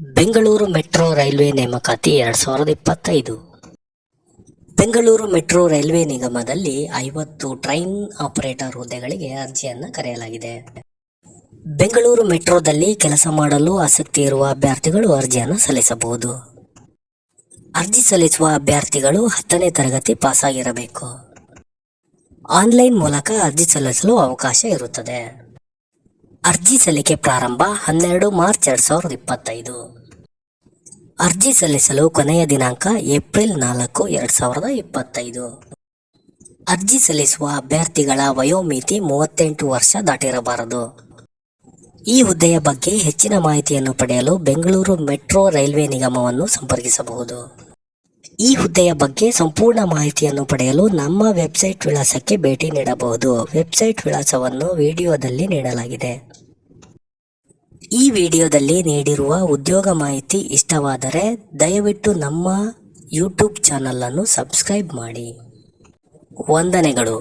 Bengaluru metro railway ನೇಮಕಾತಿ ಎರಡು ಸಾವಿರದ ಇಪ್ಪತ್ತೈದು. ಬೆಂಗಳೂರು ಮೆಟ್ರೋ ರೈಲ್ವೆ ನಿಗಮದಲ್ಲಿ ಐವತ್ತು ಟ್ರೈನ್ ಆಪರೇಟರ್ ಹುದ್ದೆಗಳಿಗೆ ಅರ್ಜಿಯನ್ನು ಕರೆಯಲಾಗಿದೆ. ಬೆಂಗಳೂರು ಮೆಟ್ರೋದಲ್ಲಿ ಕೆಲಸ ಮಾಡಲು ಆಸಕ್ತಿ ಇರುವ ಅಭ್ಯರ್ಥಿಗಳು ಅರ್ಜಿಯನ್ನು ಸಲ್ಲಿಸಬಹುದು. ಅರ್ಜಿ ಸಲ್ಲಿಸುವ ಅಭ್ಯರ್ಥಿಗಳು ಹತ್ತನೇ ತರಗತಿ ಪಾಸಾಗಿರಬೇಕು. ಆನ್ಲೈನ್ ಮೂಲಕ ಅರ್ಜಿ ಸಲ್ಲಿಸಲು ಅವಕಾಶ ಇರುತ್ತದೆ. ಅರ್ಜಿ ಸಲ್ಲಿಕೆ ಪ್ರಾರಂಭ ಹನ್ನೆರಡು ಮಾರ್ಚ್ ಎರಡ್ ಸಾವಿರದ ಇಪ್ಪತ್ತೈದು. ಅರ್ಜಿ ಸಲ್ಲಿಸಲು ಕೊನೆಯ ದಿನಾಂಕ ಏಪ್ರಿಲ್ ನಾಲ್ಕು ಎರಡ್ ಸಾವಿರದ ಇಪ್ಪತ್ತೈದು. ಅರ್ಜಿ ಸಲ್ಲಿಸುವ ಅಭ್ಯರ್ಥಿಗಳ ವಯೋಮಿತಿ ಮೂವತ್ತೆಂಟು ವರ್ಷ ದಾಟಿರಬಾರದು. ಈ ಹುದ್ದೆಯ ಬಗ್ಗೆ ಹೆಚ್ಚಿನ ಮಾಹಿತಿಯನ್ನು ಪಡೆಯಲು ಬೆಂಗಳೂರು ಮೆಟ್ರೋ ರೈಲ್ವೆ ನಿಗಮವನ್ನು ಸಂಪರ್ಕಿಸಬಹುದು. ಈ ಹುದ್ದೆಯ ಬಗ್ಗೆ ಸಂಪೂರ್ಣ ಮಾಹಿತಿಯನ್ನು ಪಡೆಯಲು ನಮ್ಮ ವೆಬ್ಸೈಟ್ ವಿಳಾಸಕ್ಕೆ ಭೇಟಿ ನೀಡಬಹುದು. ವೆಬ್ಸೈಟ್ ವಿಳಾಸವನ್ನು ವಿಡಿಯೋದಲ್ಲಿ ನೀಡಲಾಗಿದೆ. ಈ ವಿಡಿಯೋದಲ್ಲಿ ನೀಡಿರುವ ಉದ್ಯೋಗ ಮಾಹಿತಿ ಇಷ್ಟವಾದರೆ ದಯವಿಟ್ಟು ನಮ್ಮ ಯೂಟ್ಯೂಬ್ ಚಾನಲನ್ನು ಸಬ್ಸ್ಕ್ರೈಬ್ ಮಾಡಿ. ವಂದನೆಗಳು.